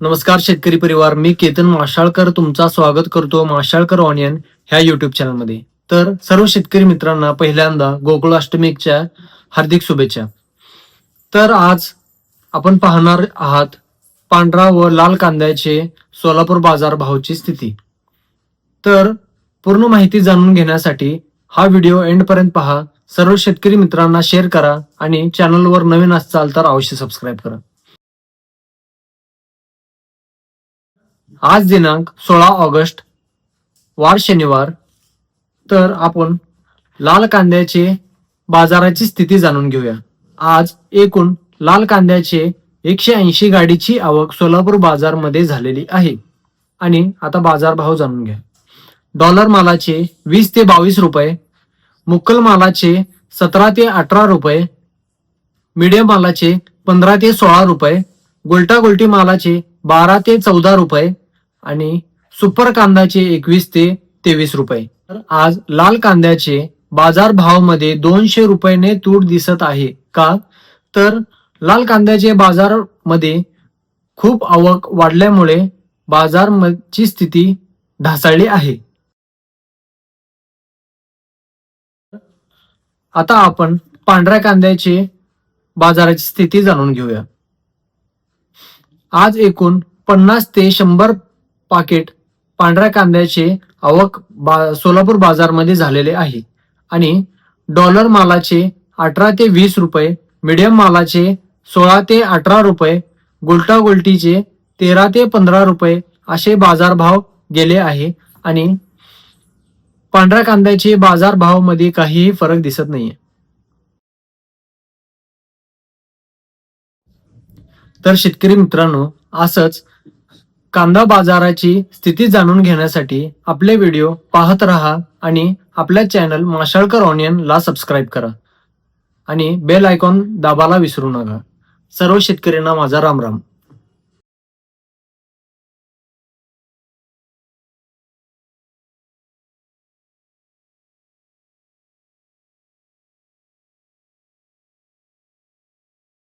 नमस्कार शेतकरी परिवार. मी केतन माशाळकर. तुमचा स्वागत करतो माशाळकर ऑनियन ह्या युट्यूब चॅनलमध्ये तर सर्व शेतकरी मित्रांना पहिल्यांदा गोकुळाष्टमीच्या हार्दिक शुभेच्छा. तर आज आपण पाहणार आहात पांढरा व लाल कांद्याचे सोलापूर बाजार भावाची स्थिती. तर पूर्ण माहिती जाणून घेण्यासाठी हा व्हिडिओ एंडपर्यंत पहा. सर्व शेतकरी मित्रांना शेअर करा आणि चॅनलवर नवीन असाल तर अवश्य सबस्क्राईब करा. आज दिनांक सोळा ऑगस्ट वार शनिवार. तर आपण लाल कांद्याचे बाजाराची स्थिती जाणून घेऊया. आज एकूण लाल कांद्याचे एकशे ऐंशी गाडीची आवक सोलापूर बाजारमध्ये झालेली आहे. आणि आता बाजारभाव जाणून घ्या. डॉलर मालाचे वीस ते बावीस रुपये मुक्कल मालाचे सतरा ते अठरा रुपये मीडियम मालाचे पंधरा ते सोळा रुपये गोल्टा गोलटी मालाचे बारा ते चौदा रुपये आणि सुपर कांद्याचे एकवीस ते तेवीस रुपये. तर आज लाल कांद्याचे बाजार भावामध्ये दोनशे रुपयाने तूट दिसत आहे. का? तर लाल कांद्याचे बाजारमध्ये खूप आवक वाढल्यामुळे बाजारची स्थिती ढासळली आहे. आता आपण पांढऱ्या कांद्याचे बाजाराची स्थिती जाणून घेऊया. आज एकूण पन्नास ते शंभर पाकिट पांढऱ्या कांद्याचे आवक बा सोलापूर बाजारमध्ये झालेले आहे. आणि डॉलर मालाचे अठरा ते वीस रुपये मिडियम मालाचे सोळा ते अठरा रुपये गुलटागुलटीचे तेरा ते पंधरा रुपये असे बाजारभाव गेले आहे. आणि पांढऱ्या कांद्याचे बाजारभावामध्ये काहीही फरक दिसत नाहीये. तर शेतकरी मित्रांनो असंच कांदा बाजाराची स्थिती जाणून घेण्यासाठी आपले व्हिडिओ पाहत राहा आणि आपल्या चॅनल माशाळकर ऑनियनला सबस्क्राईब करा. आणि बेल आयकॉन दाबायला विसरू नका. सर्व शेतकऱ्यांना माझा राम राम